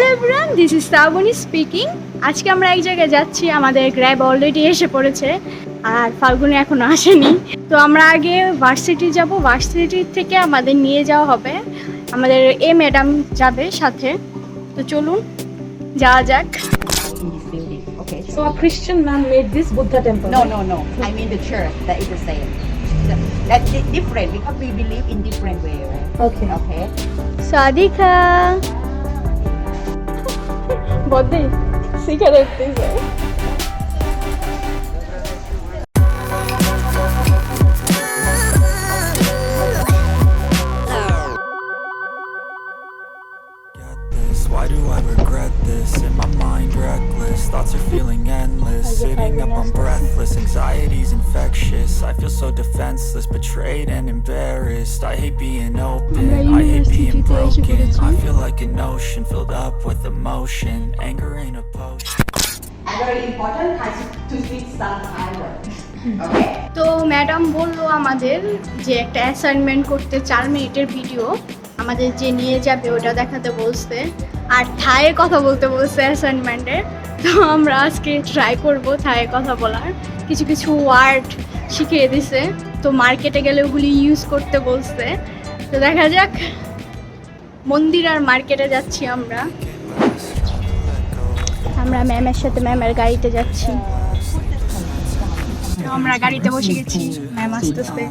Hello everyone this is Srabani speaking আজকে আমরা এক জায়গায় যাচ্ছি আমাদের গ্র্যাব অলরেডি এসে পড়েছে আর ফাল্গুনি এখনও আসেনি তো আমরা আগে ভার্সিটি যাব ভার্সিটি থেকে আমাদের নিয়ে যাওয়া হবে আমাদের এ ম্যাডাম যাবে সাথে তো চলুন যাওয়া যাক. Okay. So a Christian man made this Buddha temple. No, no, no. I mean the church. That is the same. That's different because we believe in different way, right? Okay. Okay. Sadika Why do I regret this? In my mind reckless Thoughts are feeling endless Sitting up, I'm breathless, anxiety's infectious I feel so defenseless, betrayed and embarrassed I hate being open, I hate being broken I feel like an ocean filled up with emotion Anger ain't a potion Very important to speak some Okay. তো madam বলল আমাদের যে একটা assignment করতে চার মিনিটের video আমাদের যে নিয়ে যাবে ওটা দেখাতে বলছে আর থায়ে কথা বলতে বলছে অ্যাসাইনমেন্টে তো আমরা আজকে ট্রাই করব থায়ে কথা বলার। কিছু কিছু ওয়ার্ড শিখিয়ে দিছে, তো মার্কেটে গেলে ওগুলি ইউজ করতে বলছে। তো দেখা যাক, মন্দির আর মার্কেটে যাচ্ছি আমরা। আমরা ম্যামের সাথে ম্যামের গাড়িতে যাচ্ছি। আমরা গাড়িতে বসে গেছি ম্যাম আসতেছে।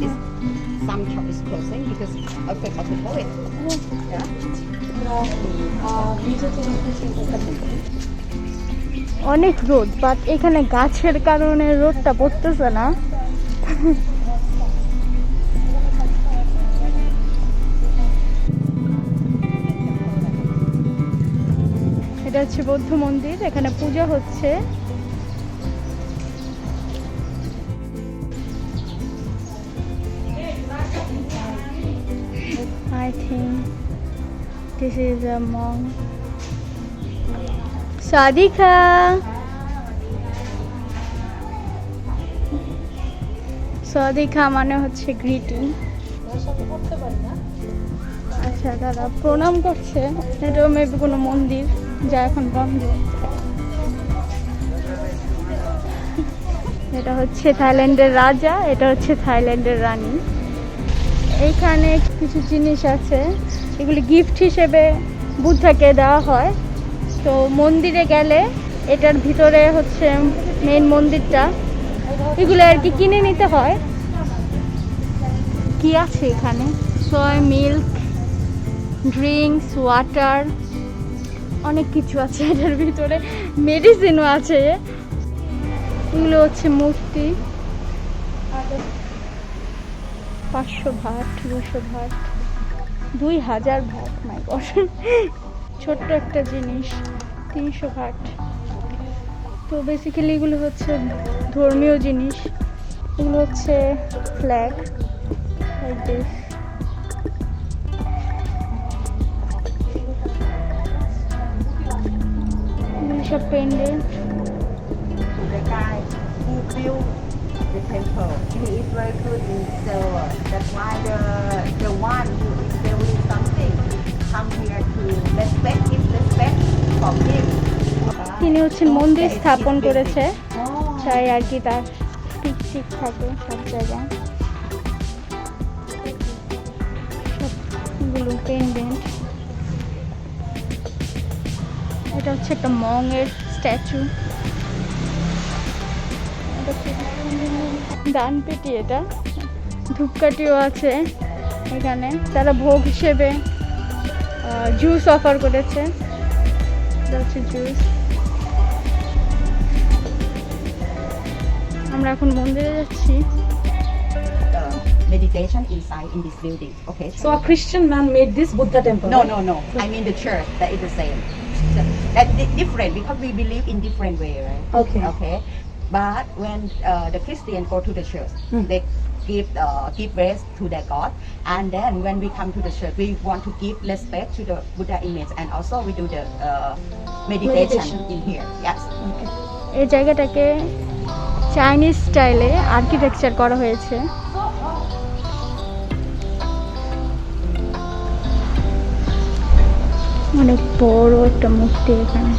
market is some shop is closing because of the COVID. Yeah. অনেক রোদ বাট এখানে গাছের কারণে রোদটা পড়তেছে না এটা হচ্ছে বৌদ্ধ মন্দির এখানে পূজা হচ্ছে I think this is a monk. Sadika Sadika মানে হচ্ছে গ্রিটিং আচ্ছা দাদা, প্রণাম করছে। এটাও মেবি কোনো মন্দির যা এখন বন্ধ। এটা হচ্ছে থাইল্যান্ডের রাজা, এটা হচ্ছে থাইল্যান্ডের রানী। এইখানে কিছু জিনিস আছে। এগুলি গিফট হিসেবে বুদ্ধাকে দেওয়া হয়। তো মন্দিরে গেলে এটার ভিতরে হচ্ছে মেন মন্দিরটা। এগুলো আর কি কিনে নিতে হয়। কি আছে এখানে? সয় মিল্ক ড্রিঙ্কস ওয়াটার অনেক কিছু আছে এটার ভিতরে। মেডিসিনও আছে। এগুলো হচ্ছে মূর্তি। পাঁচশো ভাট দুশো ভাট দুই হাজার ভাট মাই ছোট্ট একটা জিনিস, তিনশো ভাট তো বেসিক্যালি এগুলো হচ্ছে ধর্মীয় জিনিস। এগুলো হচ্ছে ফ্ল্যাগ সব pendant The temple, he is very good in silver. That's why the the one who is selling something come here to respect his respect from him. তিনি হচ্ছেন মন্দির স্থাপন করেছে Oh. চাই আর কি তার ঠিক ঠিক থাকে সব জায়গায় সবগুলো পেন্ডেন্ট এটা হচ্ছে একটা মংয়ের স্ট্যাচু ডান পেটি এটা ধূপকাঠিও আছে এখানে তারা ভোগ হিসেবে জুস অফার করেছে হচ্ছে জুস আমরা এখন মন্দিরে যাচ্ছি uh, meditation inside in this building. Okay. So a Christian man made this Buddha temple. No, right? no, no. I mean the church. That is the same. So that di- different because we believe in different way, right? Okay. Okay. But when uh, the Christian go to the church, Hmm. they give uh, give rest to their God, and then when we come to the church, we want to give respect to the Buddha image, and also we do the uh, meditation, Meditation. in here. Yes. এই জায়গাটাকে Chinese স্টাইলে architecture করা হয়েছে অনেক বড় একটা মূর্তি এখানে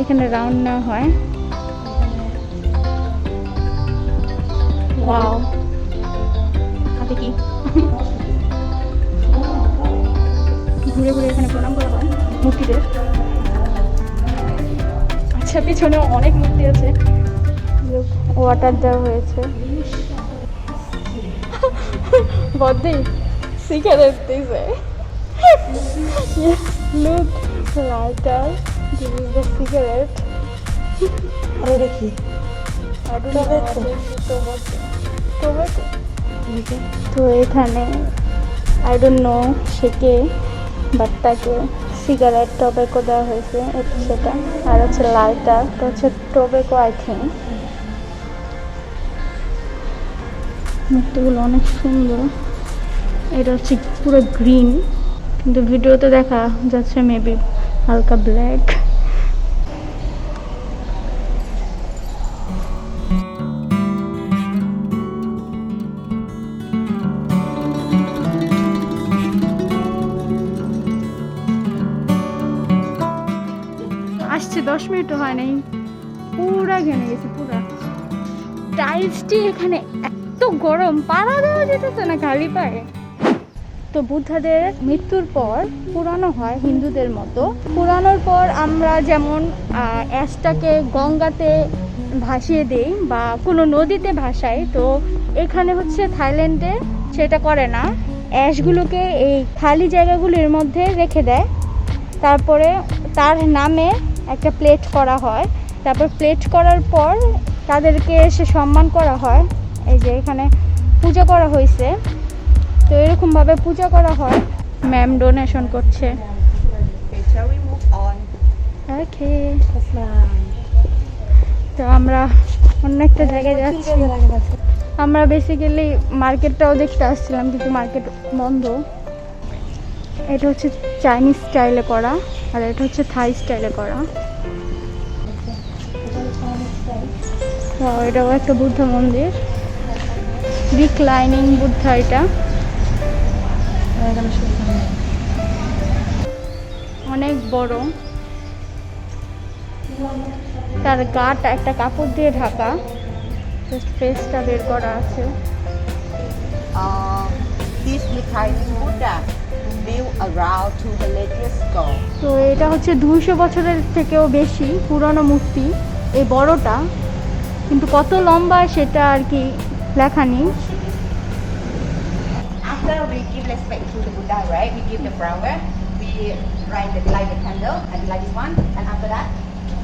এখানে রাউন্ড নেওয়া হয়। ওয়াও হাতে কি? ঘুরে ঘুরে এখানে প্রণাম করা হয় মূর্তিদের। আচ্ছা পিছনে অনেক মূর্তি আছে। ওয়াটার দেওয়া হয়েছে। বদ্দি সিগারেট দিছে Yes, look, lighter. Tobacco. তো এখানে আই ডোন্ট নো সে কে বাট তাকে সিগারেট টবেকো দেওয়া হয়েছে সেটা। আর হচ্ছে লালটা, তো হচ্ছে টবেকো আই থিঙ্ক মূর্তিগুলো অনেক সুন্দর। এটা হচ্ছে পুরো গ্রিন কিন্তু ভিডিওতে দেখা যাচ্ছে মেবি হালকা ব্ল্যাক আসছে, দশ মিনিটও হয় নাই। পুরা ঘেমে গেছে, পুরা। টাইলসটি এখানে এত গরম, পাড়া দেওয়া যেতেছে না খালি পায়ে? তো বুদ্ধাদের মৃত্যুর পর পুরানো হয় হিন্দুদের মতো। পুরানোর পর আমরা যেমন অ্যাশটাকে গঙ্গাতে ভাসিয়ে দেই বা কোনো নদীতে ভাসাই, তো এখানে হচ্ছে থাইল্যান্ডে সেটা করে না। অ্যাশগুলোকে এই খালি জায়গাগুলির মধ্যে রেখে দেয়। তারপরে তার নামে একটা প্লেট করা হয়। তারপর প্লেট করার পর তাদেরকে এসে সম্মান করা হয়। এই যে এখানে পূজা করা হয়েছে। তো এরকমভাবে পূজা করা হয়। ম্যাম ডোনেশন করছে। তো আমরা অন্য একটা জায়গায় যাচ্ছি। আমরা বেসিক্যালি মার্কেটটাও দেখতে আসছিলাম, কিন্তু মার্কেট বন্ধ। এটা হচ্ছে চাইনিজ স্টাইলে করা আর এটা হচ্ছে থাই স্টাইলে করা। এটাও একটা বুদ্ধ মন্দির। রিক্লাইনিং বুদ্ধা এটা। অনেক বড়। তার গাটা একটা কাপড় দিয়ে ঢাকা। ফেসটা বের করা আছে। Uh, this reclining তো এটা হচ্ছে দুইশো বছরের থেকেও বেশি পুরনো মূর্তি এই বড়টা কিন্তু কত লম্বা সেটা আর কি লেখা নেই After we give respect to the Buddha, right? We give the flower, we light the, light the candle, and light this one, and after that,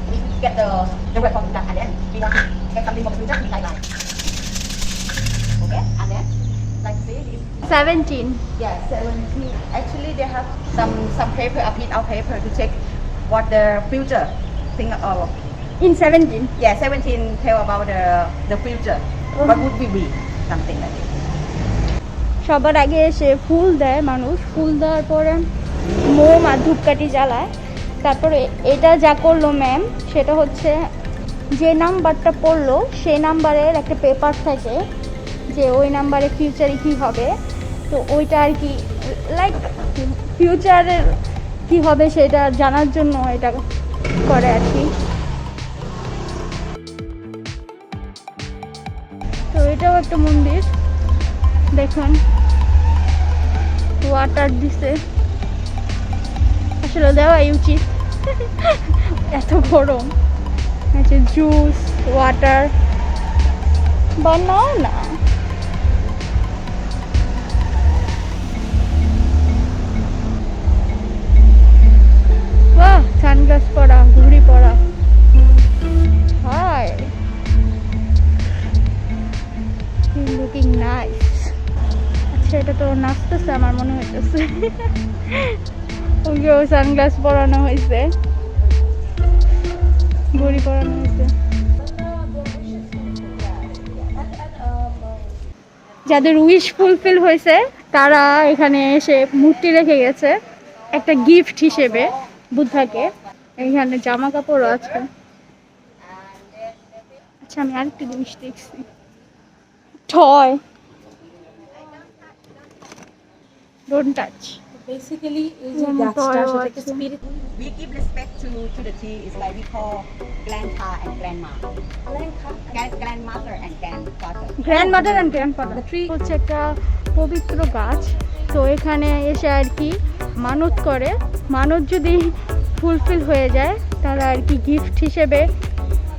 we get the the word from Buddha, and then we want to get something from Buddha, we light light. Okay, and then see this. Seventeen Yeah, 17. Actually, they have some some paper, a print out paper to check what the future thing of. In seventeen Yeah, 17 tell about the the future. What would we be? Something like that. সবার আগে এসে ফুল দেয় মানুষ ফুল দেওয়ার পরে মোম আর ধূপকাঠি জ্বালায় তারপরে এটা যা করল ম্যাম সেটা হচ্ছে যে নাম্বারটা পড়ল সেই নাম্বারের একটা পেপার থাকে যে ওই নাম্বারে ফিউচারে কী হবে? তো ওইটা আর কি লাইক ফিউচারের কী হবে সেটা জানার জন্য এটা করে আর কি। তো এটাও একটা মন্দির, দেখুন। ওয়াটার দিছে। আসলে দেওয়াই উচিত। এত গরম। আছে জুস ওয়াটার বানাও না। বাহ সানগ্লাস পরা, ঘুড়ি পরা। হাই লুকিং নাইস আচ্ছা এটা তো নাচতেছে আমার মনে হইতেছে। ওকেও সানগ্লাস পরানো হয়েছে ঘড়ি পরানো হয়েছে যাদের উইশ ফুলফিল হয়েছে, তারা এখানে এসে মূর্তি রেখে গেছে। একটা গিফট হিসেবে। বুদ্ধাকে এখানে জামা কাপড়ও আছে আচ্ছা আমি আরেকটা জিনিস দেখছি টয় ডোন্ট টাচ বেসিক্যালি এই যে হুম, গাছটা toy সেটাকে আছে। We give respect to to the tree. It's like we call grandpa and grandma. Grand, grandmother and grandfather. Grandmother and grandfather The tree- হচ্ছে একটা পবিত্র গাছ তো এখানে এসে আর কি মানত করে। মানত যদি ফুলফিল হয়ে যায়, তাহলে আর কি গিফট হিসেবে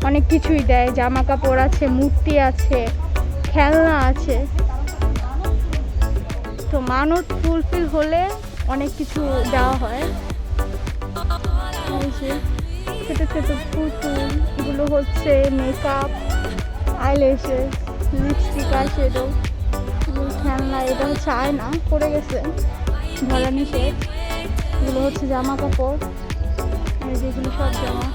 অনেক কিছুই দেয়। জামা কাপড় আছে, মূর্তি আছে, খেলনা আছে। তো মানত ফুলফিল হলে অনেক কিছু দেওয়া হয়। ছোট ছোট পুতুল এগুলো হচ্ছে মেকআপ আইল্যাশেস লিপস্টিক আর শেডো এটা হচ্ছে আয়না পড়ে গেছে। ধরা নিষেধ। এগুলো হচ্ছে জামা কাপড় যেগুলো সব জামা।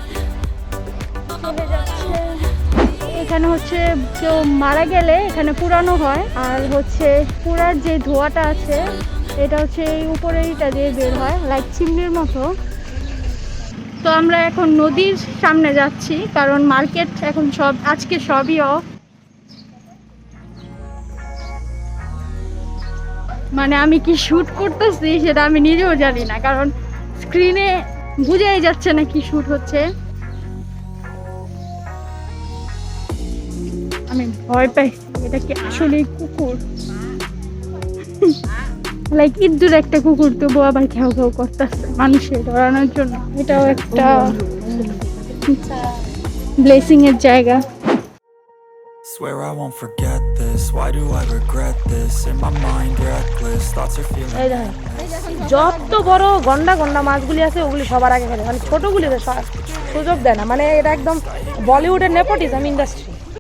এখানে হচ্ছে কেউ মারা গেলে এখানে পুরানো হয়। আর হচ্ছে পুরার যে ধোয়াটা আছে, এটা হচ্ছে এই উপরে ইটা দিয়ে বের হয় লাইক চিমনির মতো। তো আমরা এখন নদীর সামনে যাচ্ছি, কারণ মার্কেট এখন সব আজকে সবই অফ মানে আমি কি শুট করতেছি সেটা আমি নিজেও জানি না কারণ স্ক্রিনে বুঝাই যাচ্ছে না কি শুট হচ্ছে। আমি ভয় পাইছি এটা কি আসলে কুকুর? লাইক ইঁদুর একটা কুকুর তবু আবার ঘেউ ঘেউ করতেছে মানুষের ডরানোর জন্য। এটাও একটা ব্লেসিং এর জায়গা। Swear I won't forget this. Why do I regret this? In my mind, reckless. Thoughts are feeling. এই দেখেন যত বড় গন্ডা গন্ডা মাছগুলি আছে ওগুলি সবার আগে খেলে মানে ছোটগুলি সুযোগ দেয় না মানে এটা একদম বলিউডের নেপোটিজম ইন্ডাস্ট্রি